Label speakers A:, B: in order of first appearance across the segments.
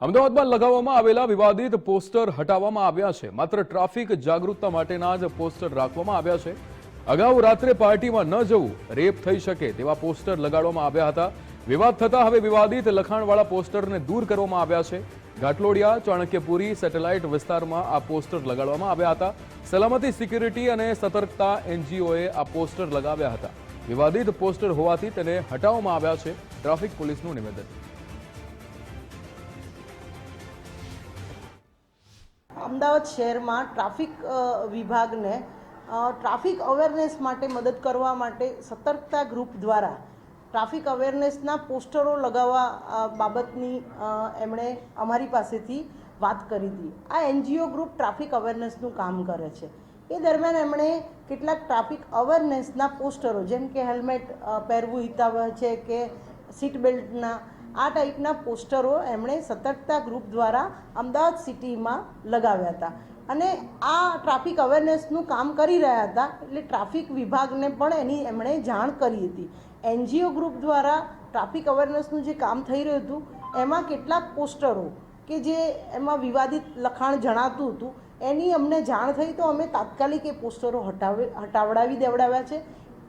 A: અમદાવાદમાં લગાવવામાં આવેલા વિવાદિત પોસ્ટર હટાવવામાં આવ્યા છે. માત્ર ટ્રાફિક જાગૃતતા માટેના જ પોસ્ટર રાખવામાં આવ્યા છે. અગાઉ રાત્રે પાર્ટીમાં ન જવું, રેપ થઈ શકે તેવા પોસ્ટર લગાડવામાં આવ્યા હતા. વિવાદ થતા હવે વિવાદિત લખાણવાળા પોસ્ટરને દૂર કરવામાં આવ્યા છે. ઘાટલોડિયા, ચાણક્યપુરી સેટેલાઇટ વિસ્તારમાં આ પોસ્ટર લગાડવામાં આવ્યા હતા. સલામતી, સિક્યુરિટી અને સતર્કતા એનજીઓએ આ પોસ્ટર લગાવ્યા હતા. વિવાદિત પોસ્ટર હોવાથી તેને હટાવવામાં આવ્યા છે. ટ્રાફિક પોલીસનું નિવેદન.
B: અમદાવાદ શહેરમાં ટ્રાફિક વિભાગને ટ્રાફિક અવેરનેસ માટે મદદ કરવા માટે સતર્કતા ગ્રુપ દ્વારા ટ્રાફિક અવેરનેસના પોસ્ટરો લગાવવા બાબતની એમણે અમારી પાસેથી વાત કરી હતી. આ એનજીઓ ગ્રુપ ટ્રાફિક અવેરનેસનું કામ કરે છે. એ દરમિયાન એમણે કેટલાક ટ્રાફિક અવેરનેસના પોસ્ટરો, જેમ કે હેલ્મેટ પહેરવું હિતાવહ છે કે સીટ બેલ્ટના આ ટાઈપના પોસ્ટરો એમણે સતર્કતા ગ્રુપ દ્વારા અમદાવાદ સિટીમાં લગાવ્યા હતા. અને આ ટ્રાફિક અવેરનેસનું કામ કરી રહ્યા હતા, એટલે ટ્રાફિક વિભાગને પણ એની એમણે જાણ કરી હતી. એનજીઓ ગ્રુપ દ્વારા ટ્રાફિક અવેરનેસનું જે કામ થઈ રહ્યું હતું, એમાં કેટલાક પોસ્ટરો કે જે એમાં વિવાદિત લખાણ જણાતું હતું, એની અમને જાણ થઈ તો અમે તાત્કાલિક એ પોસ્ટરો હટાવી, હટાવડાવી દેવડાવ્યા છે.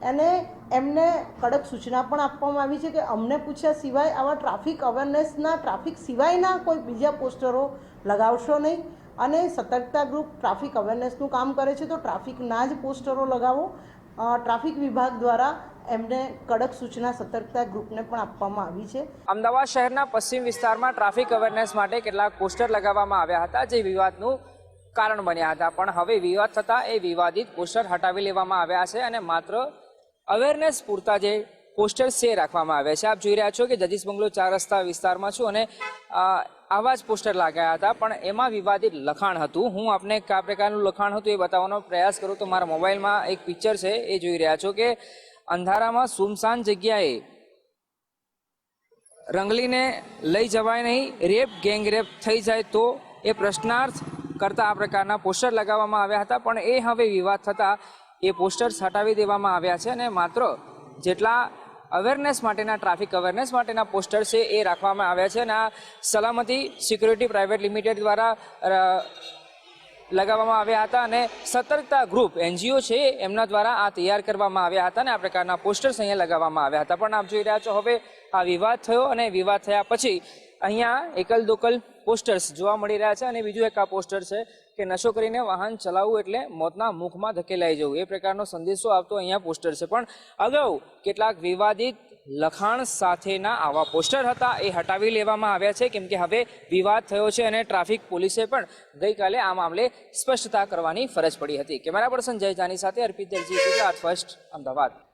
B: અને એમને કડક સૂચના પણ આપવામાં આવી છે કે અમને પૂછ્યા સિવાય આવા ટ્રાફિક અવેરનેસના ટ્રાફિક સિવાયના કોઈ બીજા પોસ્ટરો લગાવશો નહીં. અને સતર્કતા ગ્રુપ ટ્રાફિક અવેરનેસનું કામ કરે છે તો ટ્રાફિકના જ પોસ્ટરો લગાવો. ટ્રાફિક વિભાગ દ્વારા એમને કડક સૂચના, સતર્કતા ગ્રુપને પણ આપવામાં આવી છે.
C: અમદાવાદ શહેરના પશ્ચિમ વિસ્તારમાં ટ્રાફિક અવેરનેસ માટે કેટલાક પોસ્ટર લગાવવામાં આવ્યા હતા જે વિવાદનું કારણ બન્યા હતા. પણ હવે વિવાદ થતાં એ વિવાદિત પોસ્ટર હટાવી લેવામાં આવ્યા છે અને માત્ર અવેરનેસ પૂરતા જે પોસ્ટર છે રાખવામાં આવ્યા છે. આપ જોઈ રહ્યા છો કે જજીસ બંગલો ચાર રસ્તા વિસ્તારમાં છું અને આવા જ પોસ્ટર લાગ્યા હતા, પણ એમાં વિવાદિત લખાણ હતું. હું આપને કયા પ્રકારનું લખાણ હતું એ બતાવવાનો પ્રયાસ કરું તો મારા મોબાઈલમાં એક પિક્ચર છે. એ જોઈ રહ્યા છો કે અંધારામાં સુમસાન જગ્યાએ રંગલીને લઈ જવાય નહીં, રેપ ગેંગ રેપ થઈ જાય તો એ પ્રશ્નાર્થ કરતા આ પ્રકારના પોસ્ટર લગાવવામાં આવ્યા હતા. પણ એ હવે વિવાદ થતાં એ પોસ્ટર્સ હટાવી દેવામાં આવ્યા છે અને માત્ર જેટલા અવેરનેસ માટેના, ટ્રાફિક અવેરનેસ માટેના પોસ્ટર છે એ રાખવામાં આવ્યા છે અને આ સલામતી સિક્યુરિટી પ્રાઇવેટ લિમિટેડ દ્વારા લગાવવામાં આવ્યા હતા અને સતર્કતા ગ્રુપ, એનજીઓ છે એમના દ્વારા આ તૈયાર કરવામાં આવ્યા હતા અને આ પ્રકારના પોસ્ટર્સ અહીંયા લગાવવામાં આવ્યા હતા. પણ આપ જોઈ રહ્યા છો, હવે આ વિવાદ થયો અને વિવાદ થયા પછી અહીંયા એકલ દોકલ પોસ્ટર્સ જોવા મળી રહ્યા છે અને બીજું એક આ પોસ્ટર છે કે નશો કરીને વાહન ચલાવવું એટલે મોતના મુખમાં ધકેલાઈ જવું. એ પ્રકારનો સંદેશો આપતો અહીંયા પોસ્ટર છે. પણ અગાઉ કેટલાક વિવાદિત લખાણ સાથેના આવા પોસ્ટર હતા. એ હટાવી લેવામાં આવ્યા છે. કેમ કે હવે વિવાદ થયો છે અને ટ્રાફિક પોલીસે પણ ગઈકાલે આ મામલે સ્પષ્ટતા કરવાની ફરજ પડી હતી. કેમેરા પર્સન જય જાની સાથે અર્પિત દરજી ગુજરાત ફર્સ્ટ અમદાવાદ.